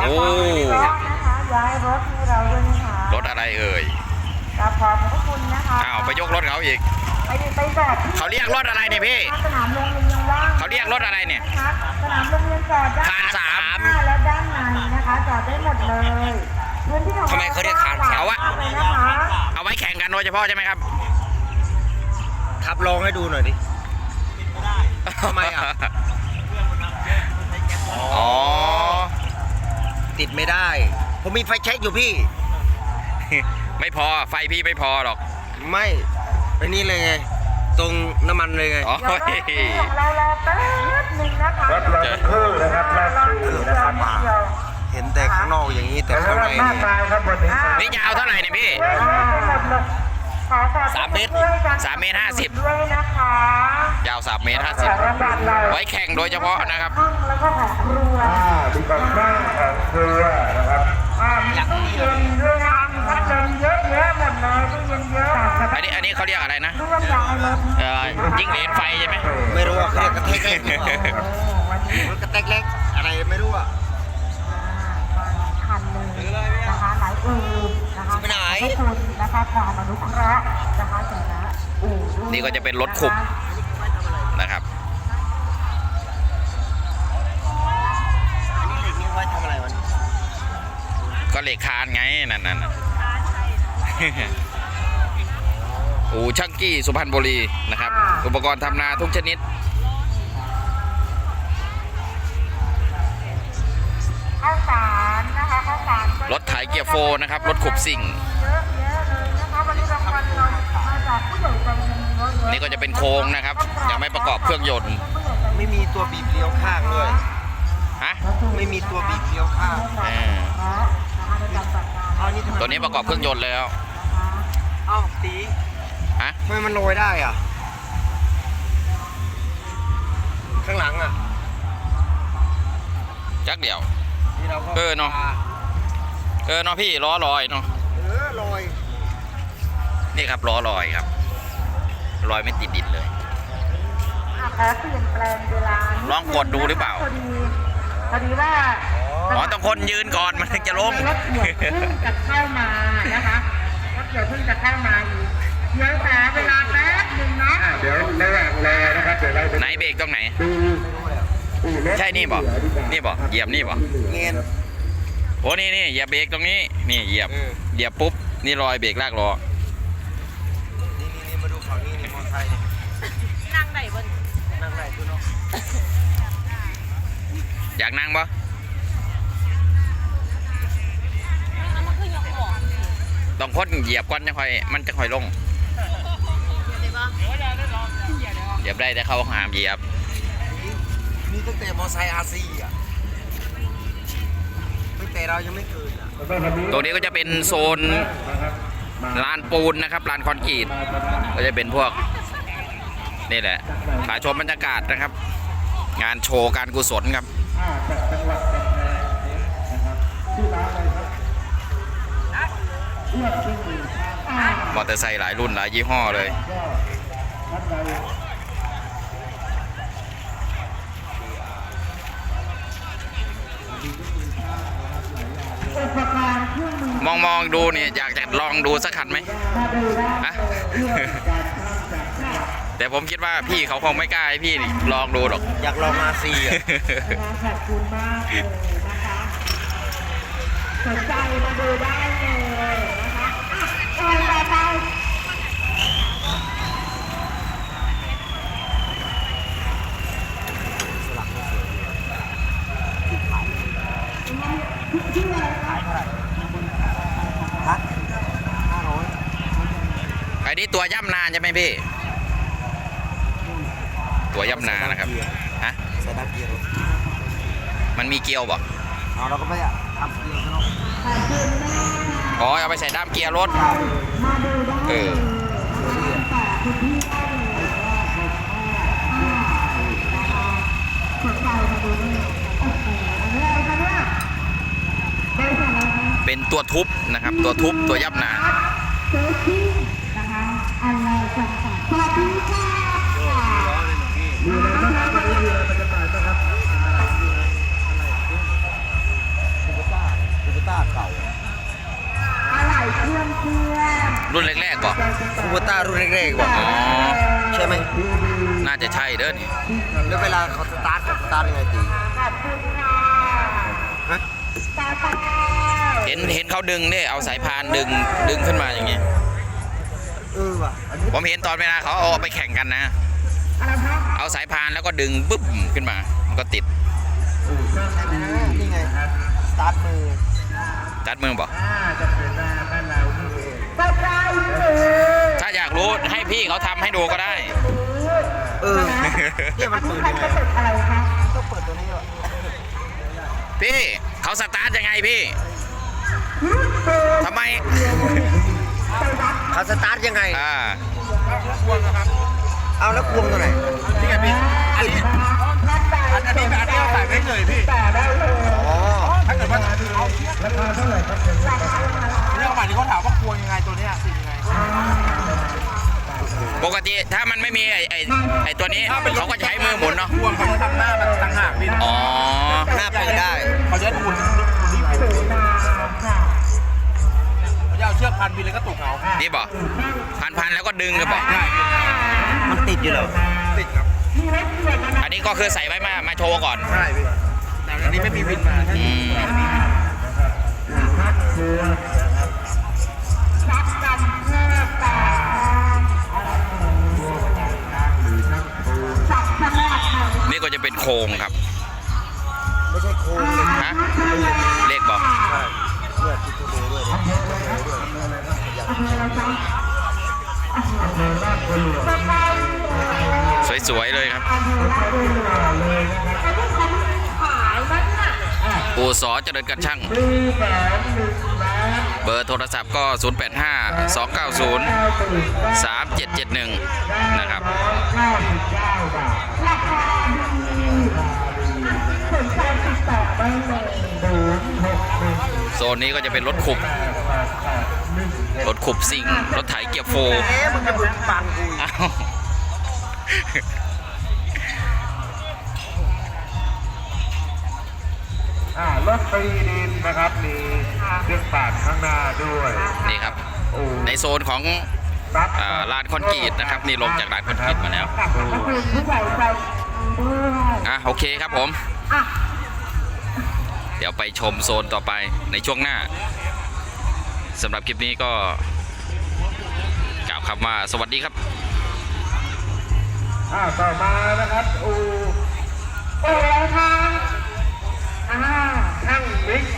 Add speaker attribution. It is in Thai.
Speaker 1: โอ้
Speaker 2: นะคะย้ายรถให้เราด้วยนะคะ
Speaker 1: รถอะไรเอ่ย
Speaker 2: กราบขอบพระคุณนะคะ
Speaker 1: อ้าวไปยกรถเขาอีก
Speaker 2: ไปไปจอดที่
Speaker 1: เขาเรียกรถอะไรเนี่ยพี่
Speaker 2: สนามโรงเรียนยังว่าง
Speaker 1: เขาเรียกรถอะไรเนี่ย
Speaker 2: นะคะสนามโรงเรียนจอดด้าน
Speaker 1: คานสาม
Speaker 2: หน้าและด้านในนะคะจอดได้หมดเลยพื้นที่ของ
Speaker 3: ทำไมเขาเรียกคานสาม
Speaker 1: เอาวะ
Speaker 2: กเลยนะคะ
Speaker 1: เอาไว้แข่งกันโดยเฉพาะใช่ไหมครับ
Speaker 3: ขับลองให้ดูหน่อยดิ ทำไมอะ ติดไม่ได้ ผมมีไฟเช็คอยู่พี่
Speaker 1: ไม่พอไฟพี่ไม่พอหรอก
Speaker 3: ไม่ไปนี่เลยไง ตรงน้ำมันเลยไง
Speaker 1: อ๋อ
Speaker 2: เดี๋ยวรอบที่ของเรารอแป๊บหนึงนะคะ
Speaker 4: รถรอสักครู่นะครับรอสักครู่นะครับ
Speaker 2: รอนิดเดียว
Speaker 3: เห็นแต่ข้างนอกอย่างนี้แต่
Speaker 4: แต่
Speaker 3: ข้างใน
Speaker 4: ว่า
Speaker 3: เนี่
Speaker 4: มาก
Speaker 3: ย
Speaker 4: มายครับวันนี้
Speaker 1: นี่จะเอาเท่าไหร่เนี่ยพี่
Speaker 2: ด้วยนะหมดเลยขอขอบ
Speaker 3: สามเมตร
Speaker 2: ด้วยกัน
Speaker 1: สามเมตรห้าสิบ
Speaker 2: ด้วยนะคะ
Speaker 1: ยาวสามเมตรห้าสิบ
Speaker 4: ของรางวัลเรา
Speaker 1: ไว้แข่งโดยเฉพาะนะครับ
Speaker 2: ห้องแล้วก็ของครัว
Speaker 4: เครือนะครับ
Speaker 2: อ่ามีตู้เย็นด้วยนะมีพัดลมเยอะแยะหมดเลยตู้เย็นเยอะ
Speaker 1: อันนี้อันนี้เขาเรียกอะไรนะ
Speaker 2: ร่วมย้ายรถ
Speaker 1: เอ่อจิ้งเหลนไฟใช่ไหม
Speaker 3: ไม่รู้ว่าเขาเรียกกระเทกเล็กหรือเปล่า
Speaker 2: โอ้วันนี้
Speaker 3: รถกระเทกเล็กอะไรไม่รู้อะ
Speaker 2: คันหนึ่งนะคะหลายอื่นนะคะ
Speaker 3: ไปไหน
Speaker 2: ขอบคุณนะคะความอนุเคราะห์นะคะแต่ละอู่ด้วย
Speaker 1: นี่ก็จะเป็นรถขุบนะครับ
Speaker 3: ก็
Speaker 1: เหล็กคานไงนั่นนั่นน่ะโอ้ช่างกี้สุพรรณบุรีนะครับ อุปกรณ์ทำนาทุกชนิด
Speaker 2: ข้าวสารนะคะข้าวสารก็
Speaker 1: รถไถเกียร์โฟร์นะครับรถขุบสิ่ง
Speaker 2: เยอะแยะเลยนะคะวันนี้รางวัลเรามาจากผู้ใหญ่ใจดีเยอะแยะ
Speaker 1: นี่ก็จะเป็นโครงนะครับ ยังไม่ประกอบเครื่องยนต์
Speaker 3: ไม่มีตัวบีบเลี้ยวข้างด้วย
Speaker 1: ฮะ
Speaker 3: ไม่มีตัวบีบเลี้ยวข้าง
Speaker 1: เออ
Speaker 2: นะคะในการจัดงาน
Speaker 3: เอานี่ทำไม
Speaker 1: ตัวนี้ประกอบเครื่องยนต์แล้ว
Speaker 3: เอ้าตี
Speaker 1: ฮะ
Speaker 3: ทำไมมันโรยได้อะ ข้างหลังอะ
Speaker 1: จักเดี่ยว
Speaker 3: ที่เรา
Speaker 1: เออเนอะเออเนาะพี่ล้อลอยเนาะ
Speaker 3: เออโรย
Speaker 1: นี่ครับล้อลอยครับลอยไม่ติดดินเลย
Speaker 2: อะขอเปลี่ยนแปลงเวลานินึ
Speaker 1: ลองกดดูหรือเปล่า
Speaker 2: พอดีพอดีว่า
Speaker 1: อ๋อต้องคนยืนก่อนมันถึงจะล้ม
Speaker 2: รถเกี่ยวเพิ่งจะเข้ามานะคะรถเกี่ยวเพิ่งจะเข้ามาอีกเดี๋ยวขอเวลาแป๊บหนึงนะ
Speaker 4: อ่าเดี๋ยวระหว่างรอนะครับเดี๋ยวเราไป
Speaker 1: ไหนเบรกตรงไหน
Speaker 4: ดูอู่รถ
Speaker 1: ใช่นี่บอกนี่บอกเหยียบนี่บอก
Speaker 3: เงิน
Speaker 1: โอ้นี่นี่เหยียบเบรกตรงนี้ นี่เหยียบ
Speaker 3: เออ
Speaker 1: เหยียบปุ๊บนี่รอยเบรกลากล้อ
Speaker 3: นี่นี่นี่มาดูฝั่งนี้นี่มอเตอร์ไซค์นี่
Speaker 5: นั่งได้บน
Speaker 3: นั่งได้คุณเนาะ
Speaker 1: อยากนั่งปะ ต้องคนเหยียบก่อนจะค่อย มันจะค่อยลง
Speaker 5: เดี๋ยวปะ
Speaker 1: เหยียบได้แต่เขาหามเหยียบ
Speaker 3: นี่ตั้งแต่มอเตอร์ไซค์อาซีอะตั้งแต่เรายังไม่เกิดอะ
Speaker 4: แล้วก็วันนี้
Speaker 1: ตรงนี้ก็จะเป็นโซน
Speaker 4: นะครับมา
Speaker 1: ลานปูนนะครับลานคอนกรีตก็จะเป็นพวกนี่แหละขายชมบรรยากาศนะครับ งานโชว์การกุศล
Speaker 4: ครับ มข้าง
Speaker 1: มอเตอร์ไซค์หลายรุ่นหลายยี่ห้อเลย
Speaker 4: ก็ท่านใด
Speaker 2: อุปกรณ์เครื่องมือ
Speaker 1: มองมองดูเนี่ยอยากจะลองดูสักคันไหม
Speaker 2: มาดูได้
Speaker 1: ฮะแต่ผมคิดว่าพี่เขาคงไม่กล้าให้พี่ลองดูหรอก
Speaker 3: อยากลองอาซีอะ
Speaker 2: นะคะขอบคุณมากเลยนะคะสนใจมาดูได้เลย ไอ้
Speaker 1: นี่ตัวย่ำนาใช่ไหมพี่ ตัวย่ำนานะครับ ฮะ
Speaker 3: ใส่ดับเกียร์รถ
Speaker 1: มันมีเกียวบ่
Speaker 3: เอาเราก็ไม่อะทำเกียร์กันเนาะ
Speaker 1: อ๋อ เอาไปใส่ด้ามเกียร์รถ
Speaker 2: มาดูได้
Speaker 1: เออ
Speaker 2: แต่คุณพี่ได้เลยว่าสนใจมาดูได้เลย เป็
Speaker 1: นตัวทุบนะครับ ตัวทุบตัวยั
Speaker 2: บหนา
Speaker 4: รุ่นแกๆอกคู
Speaker 3: เปต้ารุ่นแรกๆบอก
Speaker 1: อ๋อ
Speaker 3: ใช่ไหม
Speaker 1: น่าจะใช่เด้อนี่
Speaker 3: แล้วเวลาเขาสตาร์ทสตาร์ทยังไงตี
Speaker 2: ขอบคุณค่ะ
Speaker 1: ห็นเห็นเขาดึงเนี่ยเอาสายพานดึงดึงขึ้นมาอย่างงี้
Speaker 3: เออว่ะ
Speaker 1: ผมเห็นตอนเวลาเขาเอาไปแข่งกันนะ
Speaker 2: อะไรครับ
Speaker 1: เอาสายพานแล้วก็ดึงปุ๊บขึ้นมา มันก็ติด
Speaker 3: นี่ไงสตาร์ทมือ
Speaker 1: จัดมือบอก
Speaker 4: อ่าจะเป็นหน้าบ้านเรานี่เอง
Speaker 2: กระจายมือ
Speaker 1: ถ้าอยากรู้ให้พี่เขาทำให้ดูก็ได้
Speaker 3: เออเนี่ยมันเปิดยังไง
Speaker 2: กระตุกอะไรคะ
Speaker 3: ต้องเปิดตัวนี้ว่ะ
Speaker 1: พี่เขาสตาร์ทยังไงพี่ ทำไม
Speaker 3: เขาสตาร์ทยังไง
Speaker 1: อ่า
Speaker 3: เอาแล้วควงตัวไหน
Speaker 4: นี่ไงพี่อันนี้อันนี้อันนี้เราใส่ไม่เฉยพี่
Speaker 2: ต่อได้เลย
Speaker 3: อ๋อ
Speaker 4: ถ้าเกิดว่าเอาราคาเท่าไหร่ครับเรื่องใหม่ที่เขาถามว่าควรยังไงตัวเนี้ยติดยังไง
Speaker 1: ปกติถ้ามันไม่มีไอ้ไอ้ไอ้ตัวนี้เขาก็จะใช้มือหมุนเนาะ
Speaker 4: ควรเขาจะทำหน้ามันต่างหากพี่
Speaker 1: อ๋อ
Speaker 3: หน้าเปิดได้
Speaker 4: เขาจะหมุน พันบินแล้วก็ตุกเอา
Speaker 1: นี่บอกพันพันๆแล้วก็ดึงเลยบอก
Speaker 4: ได้พี่
Speaker 3: มันติดอยู่เหรอ
Speaker 4: ติดครับ
Speaker 1: อันนี้ก็คือใส่ไว้มามาโชว์ก่อน
Speaker 4: ใช่พี่แต่อันนี้ไม่มีบินมา
Speaker 1: สวยๆเลยครับ
Speaker 2: ขายมันน่ะ
Speaker 1: อู่สอเจริญกันช่าง เบอร์โทรศัพท์ก็ 085 290 3771 นะครับ
Speaker 2: ราคาดีสนใจติดต่อได้เลย
Speaker 1: โซนนี้ก็จะเป็นรถขุบ รถขุบซิ่งรถไถเกียร์โฟร์
Speaker 3: เอ๊ะมึงจะบุกฟังกูอีก
Speaker 1: อ้าว
Speaker 4: อ่ารถตีดินนะครับมีเครื่องปาดข้างหน้าด้วย
Speaker 1: นี่ครับ
Speaker 4: โอ้
Speaker 1: ในโซนของ
Speaker 4: ซับ
Speaker 1: อ่าลานคอนกรีตนะครับนี่ลงจากลานคอนกรีตมาแล้ว
Speaker 2: ขอบคุณผู้ใหญ่ใจด้วย
Speaker 1: อะโอเคครับผม
Speaker 2: อะ
Speaker 1: เดี๋ยวไปชมโซนต่อไปในช่วงหน้า สำหรับคลิปนี้ก็กล่าวคำว่าสวัสดีครับ
Speaker 4: ต่อมานะครับอู
Speaker 2: โอ้ยล้วครั
Speaker 4: บอ่าช่งบิ๊ก